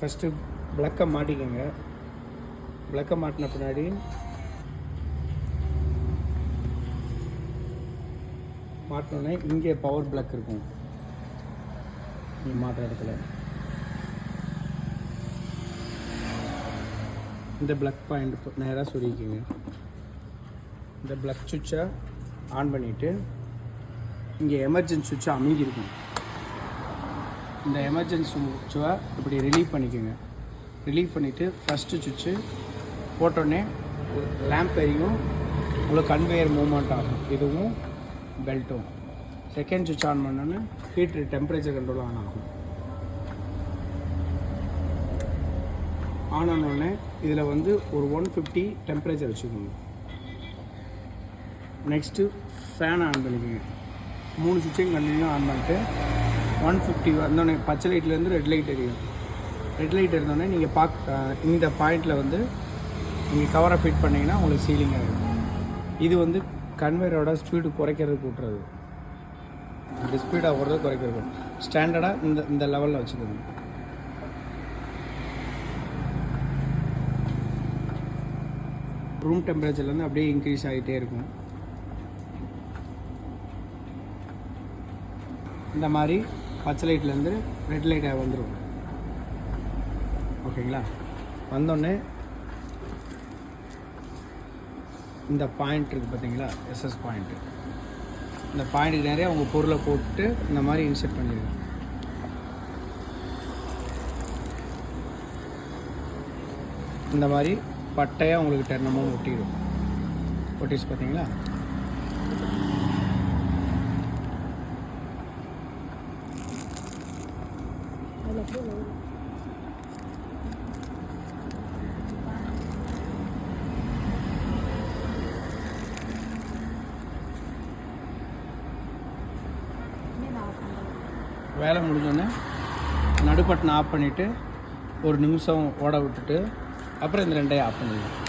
First ப்ளக்கை மாட்டிக்கோங்க. ப்ளக்கை மாட்டின பின்னாடி மாட்டினோடனே இங்கே பவர் பிளக் இருக்கும். நீ மாட்டுற இடத்துல. இந்த பிளக் பாயிண்ட் நேராக சொல்லிக்கிங்க. இந்த பிளக் சுவிட்சை ஆன் பண்ணிவிட்டு இங்கே எமர்ஜென்சி சுவிட்சை அமைங்கிருக்கும் இந்த எமர்ஜென்சி சுவிட்சை இப்படி ரிலீவ் பண்ணிக்கோங்க. ரிலீவ் பண்ணிவிட்டு ஃபஸ்ட்டு சுவிட்சு போட்டோடனே லேம்ப் எரியும். உங்களுக்கு கன்வேயர் மூவ்மெண்ட் ஆகும். இதுவும் பெல்ட்டும் செகண்ட் சுவிட்ச் ஆன் பண்ணோன்னே ஹீட்ரு டெம்பரேச்சர் கண்ட்ரோல் ஆன் ஆகும். ஆன் ஆனோடனே இதில் வந்து ஒரு ஒன் ஃபிஃப்டி டெம்பரேச்சர் வச்சுக்கோங்க. நெக்ஸ்ட்டு ஃபேன் ஆன் பண்ணிக்கோங்க. மூணு சுவிட்சையும் கண்டினியூ ஆன் பண்ணிட்டு ஒன் ஃபிஃப்டி வந்தோடனே பச்சை லைட்லேருந்து ரெட் லைட் எரியும் ரெட் லைட் இருந்தோடனே நீங்கள் பார்க்க இந்த பாயிண்டில் வந்து நீங்கள் கவரை ஃபிட் பண்ணிங்கன்னா உங்களுக்கு சீலிங் ஆகிடும் இது வந்து கன்வேயரோட ஸ்பீடு குறைக்கிறதுக்கு விட்டுறது. இந்த ஸ்பீடாக போகிறது குறைக்கிறது ஸ்டாண்டர்டாக இந்த இந்த லெவலில் வச்சுக்கோங்க. ரூம் டெம்பரேச்சர்லேருந்து அப்படியே இன்க்ரீஸ் ஆகிட்டே இருக்கும். இந்த மாதிரி பச்சை லைட்லேருந்து ரெட் லைட்டாக வந்துடும் ஓகேங்களா? வந்தோடனே இந்த பாயிண்ட் இருக்குது பார்த்தீங்களா? எஸ்எஸ் பாயிண்ட்டு இந்த பாயிண்ட்டுக்கு நிறைய உங்கள் பொருளை போட்டு இந்த மாதிரி இன்செர்ட் பண்ணிடுங்க. இந்த மாதிரி பட்டையாக உங்களுக்கு டெர்னமாக ஒட்டிடும். ஒட்டிச்சு பார்த்தீங்களா? வேலை முடிஞ்சோடனே நடுப்பட்டனை ஆஃப் பண்ணிவிட்டு ஒரு நிமிஷம் ஓட விட்டுட்டு அப்புறம் இந்த ரெண்டையும் ஆஃப் பண்ணிடுங்க